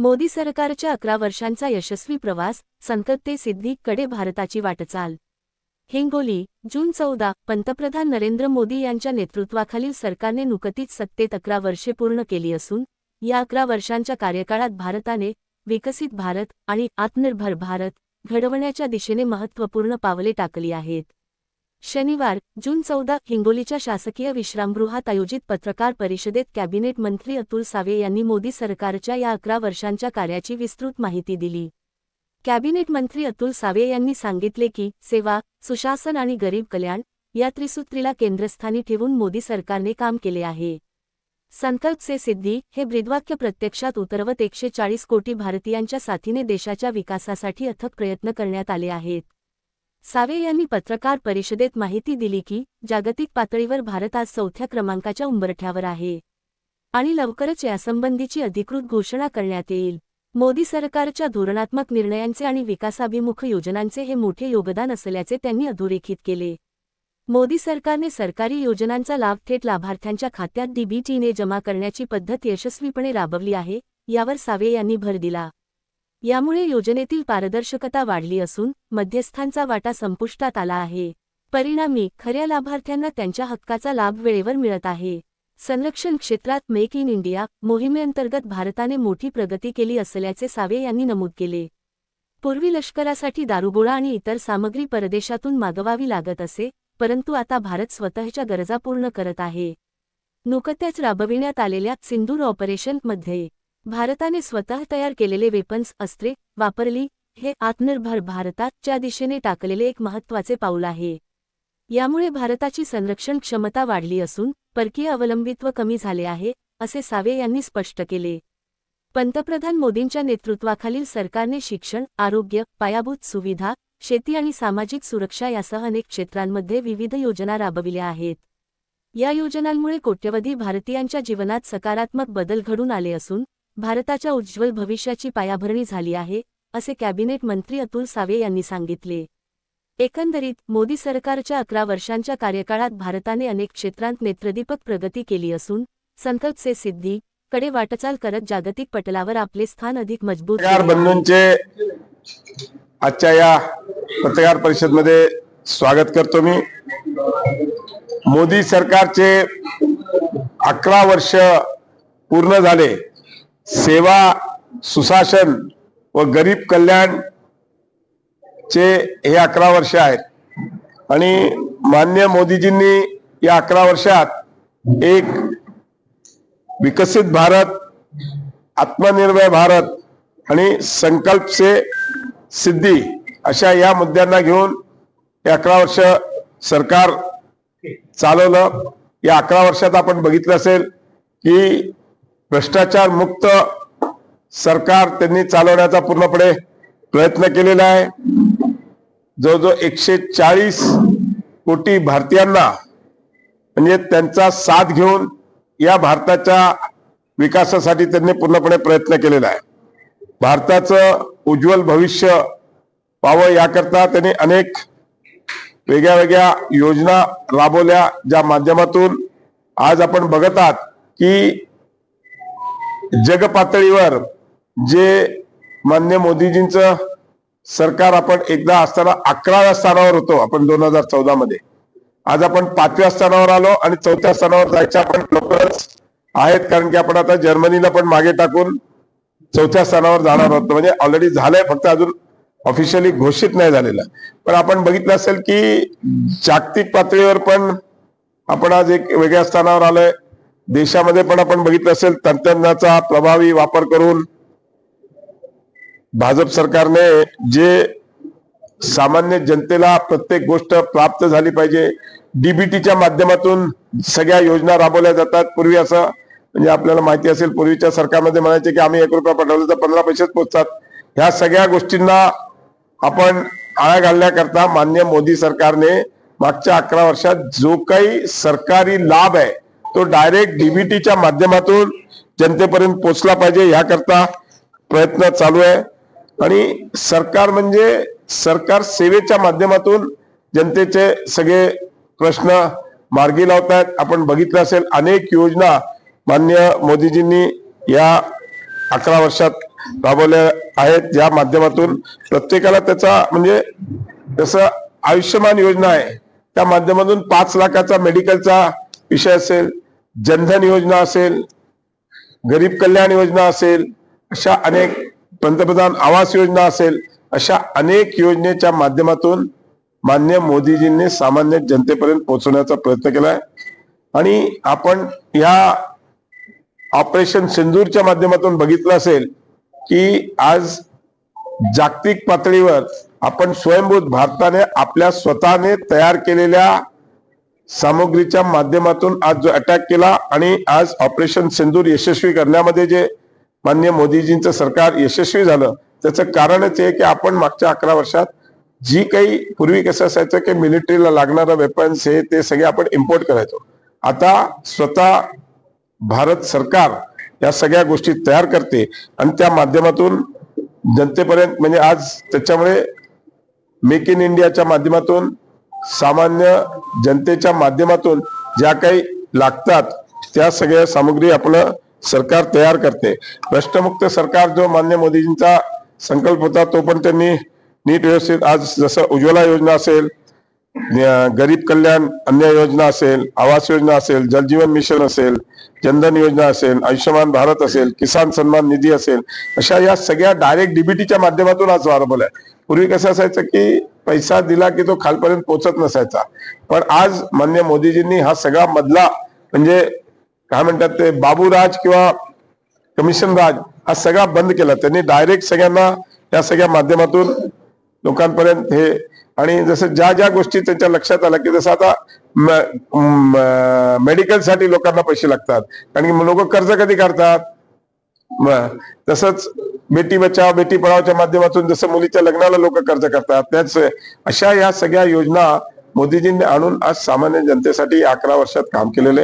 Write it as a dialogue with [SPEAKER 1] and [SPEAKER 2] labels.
[SPEAKER 1] मोदी सरकारच्या अकरा वर्षांचा यशस्वी प्रवास संतते सिद्धीकडे भारताची वाटचाल हिंगोली जून चौदा पंतप्रधान नरेंद्र मोदी यांच्या नेतृत्वाखालील सरकारने नुकतीच सत्तेत अकरा वर्षे पूर्ण केली असून या अकरा वर्षांच्या कार्यकाळात भारताने विकसित भारत आणि आत्मनिर्भर भारत घडवण्याच्या दिशेने महत्त्वपूर्ण पावले टाकली आहेत. शनिवार जून चौदा हिंगोलीच्या शासकीय विश्रामगृहात आयोजित पत्रकार परिषदेत कॅबिनेट मंत्री अतुल सावे यांनी मोदी सरकारच्या या अकरा वर्षांच्या कार्याची विस्तृत माहिती दिली. कॅबिनेट मंत्री अतुल सावे यांनी सांगितले की सेवा सुशासन आणि गरीब कल्याण या त्रिसूत्रीला केंद्रस्थानी ठेवून मोदी सरकारने काम केले आहे. संकल्प से सिद्धी हे ब्रीदवाक्य प्रत्यक्षात उतरवत एकशे चाळीस कोटी भारतीयांच्या साथीने देशाच्या विकासासाठी अथक प्रयत्न करण्यात आले आहेत. सावे यांनी पत्रकार परिषदेत माहिती दिली की जागतिक पातळीवर भारत आज चौथ्या क्रमांकाच्या उंबरठ्यावर आहे. आणि लवकरच यासंबंधीची अधिकृत घोषणा करण्यात येईल. मोदी सरकारच्या धोरणात्मक निर्णयांचे आणि विकासाभिमुख योजनांचे हे मोठे योगदान असल्याचे त्यांनी अधोरेखित केले. मोदी सरकारने सरकारी योजनांचा लाभ थेट लाभार्थ्यांच्या खात्यात डीबीटीने जमा करण्याची पद्धत यशस्वीपणे राबवली आहे यावर सावे यांनी भर दिला. यामुळे योजनेतील पारदर्शकता वाढली असून मध्यस्थांचा वाटा संपुष्टात आला आहे. परिणामी खऱ्या लाभार्थ्यांना त्यांच्या हक्काचा लाभ वेळेवर मिळत आहे. संरक्षण क्षेत्रात मेक इन इंडिया मोहिमेअंतर्गत भारताने मोठी प्रगती केली असल्याचे सावे यांनी नमूद केले. पूर्वी लष्करासाठी दारुगोळा आणि इतर सामग्री परदेशातून मागवावी लागत असे परंतु आता भारत स्वतःच्या गरजा पूर्ण करत आहे. नुकत्याच राबविण्यात आलेल्या सिंदूर ऑपरेशनमध्ये भारताने स्वतः तयार केलेले वेपन्स अस्त्रे वापरली. हे आत्मनिर्भर भारताच्या दिशेने टाकलेले एक महत्त्वाचे पाऊल आहे. यामुळे भारताची संरक्षण क्षमता वाढली असून परकीय अवलंबित्व कमी झाले आहे असे सावे यांनी स्पष्ट केले. पंतप्रधान मोदींच्या नेतृत्वाखालील सरकारने शिक्षण आरोग्य पायाभूत सुविधा शेती आणि सामाजिक सुरक्षा यासह अनेक क्षेत्रांमध्ये विविध योजना राबविल्या आहेत. या योजनांमुळे कोट्यवधी भारतीयांच्या जीवनात सकारात्मक बदल घडून आले असून भारताच्या उज्ज्वल भविष्याची पायाभरणी झाली आहे असे कॅबिनेट मंत्री अतुल सावे यांनी सांगितले. एकंदरीत मोदी सरकारच्या अकरा वर्षांच्या कार्यकाळात भारताने अनेक क्षेत्रांत नेत्रदीपक प्रगती केली असून संकल्प से सिद्धी कडे वाटचाल करत जागतिक पटलावर आपले स्थान अधिक मजबूत.
[SPEAKER 2] बंधूंचे आजच्या या पत्रकार परिषदमध्ये स्वागत करतो मी. मोदी सरकारचे अकरा वर्ष पूर्ण झाले. सेवा सुशासन व गरीब कल्याण चे हे अकरा वर्ष आहेत. आणि मान्य मोदीजींनी या अकरा वर्षात एक विकसित भारत आत्मनिर्भर भारत आणि संकल्प से सिद्धी अशा या मुद्द्यांना घेऊन हे अकरा वर्ष सरकार चालवलं. या अकरा वर्षात आपण बघितलं असेल की भ्रष्टाचार मुक्त सरकार त्यांनी चालवण्याचा पूर्णपणे प्रयत्न केलेला आहे. जवळजवळ एकशे चाळीस कोटी भारतीयांना म्हणजे त्यांचा साथ घेऊन या भारताच्या विकासासाठी त्यांनी पूर्णपणे प्रयत्न केलेला आहे. भारताचं उज्ज्वल भविष्य व्हावं याकरता त्यांनी अनेक वेगळ्या वेगळ्या योजना राबवल्या ज्या माध्यमातून आज आपण बघत आहात की जग पातळीवर जे मान्य मोदीजींचं सरकार आपण एकदा असताना अकराव्या स्थानावर होतो आपण दोन हजार चौदा मध्ये. आज आपण पाचव्या स्थानावर आलो आणि चौथ्या स्थानावर जायच्या आपण लवकरच आहेत कारण की आपण आता जर्मनीला पण मागे टाकून चौथ्या स्थानावर जाणार होतो म्हणजे ऑलरेडी झालंय फक्त अजून ऑफिशियली घोषित नाही झालेलं. पण आपण बघितलं असेल की जागतिक पातळीवर पण आपण आज एक वेगळ्या स्थानावर आलोय. देशामध्ये पण आपण बघितलं असेल तंत्रज्ञानाचा प्रभावी वापर करून भाजप सरकारने जे सामान्य जनतेला प्रत्येक गोष्ट प्राप्त झाली पाहिजे डीबीटीच्या माध्यमातून सगळ्या योजना राबवल्या जातात. पूर्वी असं म्हणजे आपल्याला माहिती असेल पूर्वीच्या सरकारमध्ये म्हणायचे की आम्ही एक रुपया पाठवलं तर पंधरा पैसेच पोचतात ह्या सगळ्या गोष्टींना आपण आळा घालण्याकरता मान्य मोदी सरकारने मागच्या अकरा वर्षात जो काही सरकारी लाभ आहे तो डायरेक्ट डीबीटीच्या माध्यमातून जनतेपर्यंत पोचला पाहिजे ह्याकरता प्रयत्न चालू आहे. आणि सरकार म्हणजे सरकार सेवेच्या माध्यमातून जनतेचे सगळे प्रश्न मार्गी लावतायत. आपण बघितलं असेल अनेक योजना मान्य मोदीजींनी या अकरा वर्षात राबवल्या आहेत. ज्या माध्यमातून प्रत्येकाला त्याचा म्हणजे जसं आयुष्यमान योजना आहे त्या माध्यमातून पाच लाखाचा मेडिकलचा विषय असेल जनधन योजना असेल गरीब कल्याण योजना असेल अशा अनेक पंतप्रधान आवास योजना असेल अशा अनेक योजनेच्या माध्यमातून मान्य मोदीजींनी सामान्य जनतेपर्यंत पोहोचवण्याचा प्रयत्न केलाय. आणि आपण या ऑपरेशन सिंदूरच्या माध्यमातून बघितलं असेल की आज जागतिक पातळीवर आपण स्वयंभूत भारताने आपल्या स्वतःने तयार केलेल्या सामुग्रीच्या माध्यमातून आज जो अटॅक केला आणि आज ऑपरेशन सिंदूर यशस्वी करण्यामध्ये जे मान्य मोदीजींचं सरकार यशस्वी झालं त्याचं कारणच आहे की आपण मागच्या अकरा वर्षात जी काही पूर्वी कसं असायचं की मिलिटरीला लागणारं वेपन्स हे ते सगळे आपण इम्पोर्ट करायचो. आता स्वतः भारत सरकार या सगळ्या गोष्टी तयार करते आणि त्या माध्यमातून जनतेपर्यंत म्हणजे आज त्याच्यामुळे मेक इन इंडियाच्या माध्यमातून सामान्य जनतेच्या माध्यमातून ज्या काही लागतात त्या सगळ्या सामुग्री आपलं सरकार तयार करते. भ्रष्टमुक्त सरकार जो मान्य मोदीजींचा संकल्प होता तो पण त्यांनी नीट व्यवस्थित आज जसं उज्ज्वला योजना असेल गरीब कल्याण अन्य योजना असेल आवास योजना असेल जलजीवन मिशन असेल जनधन योजना असेल आयुष्यमान भारत असेल किसान सन्मान निधी असेल अशा या सगळ्या डायरेक्ट डीबीटीच्या माध्यमातून आज राबवलाय पूर्वी कसं असायचं की पैसा दिला की तो खालपर्यंत पोचत नसायचा. पण आज मान्य मोदीजींनी हा सगळा मधला म्हणजे काय म्हणतात ते बाबूराज किंवा कमिशन राज हा सगळा बंद केला. त्यांनी डायरेक्ट सगळ्यांना या सगळ्या माध्यमातून लोकांपर्यंत हे आणि जसं ज्या ज्या गोष्टी त्यांच्या लक्षात आल्या की जसं आता मेडिकलसाठी लोकांना पैसे लागतात. कारण की लोक कर्ज कधी काढतात? तसंच बेटी बचाव बेटी पढावच्या माध्यमातून जसं मुलीच्या लग्नाला लोक कर्ज करतात त्याच अशा या सगळ्या योजना मोदीजींनी आणून आज सामान्य जनतेसाठी अकरा वर्षात काम केलेले